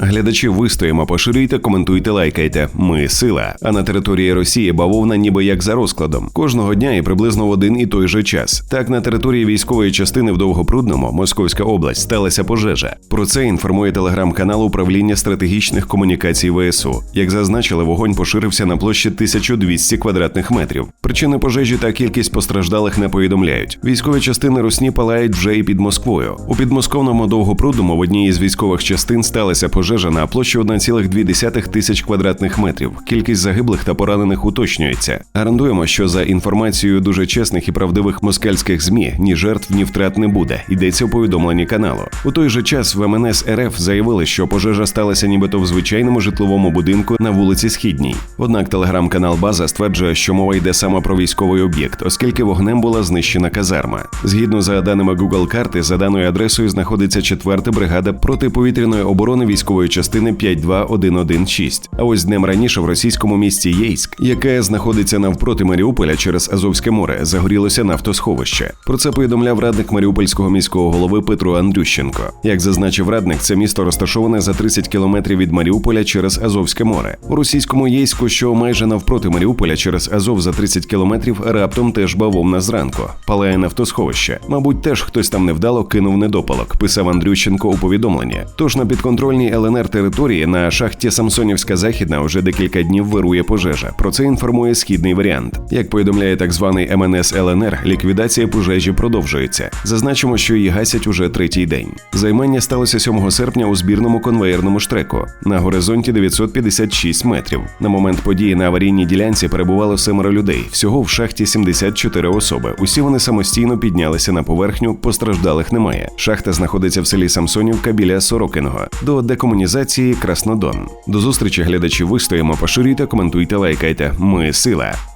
Глядачі вистоїмо, поширюйте, коментуйте, лайкайте. Ми сила. А на території Росії бавовна ніби як за розкладом. Кожного дня і приблизно в один і той же час. Так на території військової частини в Довгопрудному, Московська область, сталася пожежа. Про це інформує телеграм-канал управління стратегічних комунікацій ВСУ. Як зазначили, вогонь поширився на площі 1200 квадратних метрів. Причини пожежі та кількість постраждалих не повідомляють. Військові частини Русні палають вже і під Москвою. У підмосковному довгопрудному в одній із військових частин сталася пожежа на площі 1,2 тисяч квадратних метрів. Кількість загиблих та поранених уточнюється. Гарантуємо, що за інформацією дуже чесних і правдивих москальських змі ні жертв, ні втрат не буде. Йдеться у повідомленні каналу. У той же час в МНС РФ заявили, що пожежа сталася нібито в звичайному житловому будинку на вулиці Східній. Однак телеграм-канал База стверджує, що мова йде саме про військовий об'єкт, оскільки вогнем була знищена казарма. Згідно за даними Google карти, за даною адресою знаходиться 4-та бригада протиповітряної оборони військової частини 52116. А ось днем раніше в російському місті Єйськ, яке знаходиться навпроти Маріуполя через Азовське море, загорілося нафтосховище. Про це повідомляв радник Маріупольського міського голови Петро Андрющенко. Як зазначив радник, це місто розташоване за 30 кілометрів від Маріуполя через Азовське море. У російському Єйську, що майже навпроти Маріуполя через Азов за 30 кілометрів, раптом теж бавовна зранку. Палає нафтосховище. Мабуть, теж хтось там невдало кинув недопалок, писав Андрющенко у повідомленні. Тож на підконтрольній ЛНР території на шахті Самсонівська Західна вже декілька днів вирує пожежа. Про це інформує східний варіант. Як повідомляє так званий МНС ЛНР, ліквідація пожежі продовжується. Зазначимо, що її гасять уже третій день. Займання сталося 7 серпня у збірному конвеєрному штреку на горизонті 956 метрів. На момент події на аварійній ділянці перебувало семеро людей. Всього в шахті 74 особи. Усі вони самостійно піднялися на поверхню. Постраждалих немає. Шахта знаходиться в селі Самсонівка біля Сорокиного. До декомунізації Краснодон. До зустрічі глядачі вистоїмо, поширюйте, коментуйте, лайкайте. Ми сила.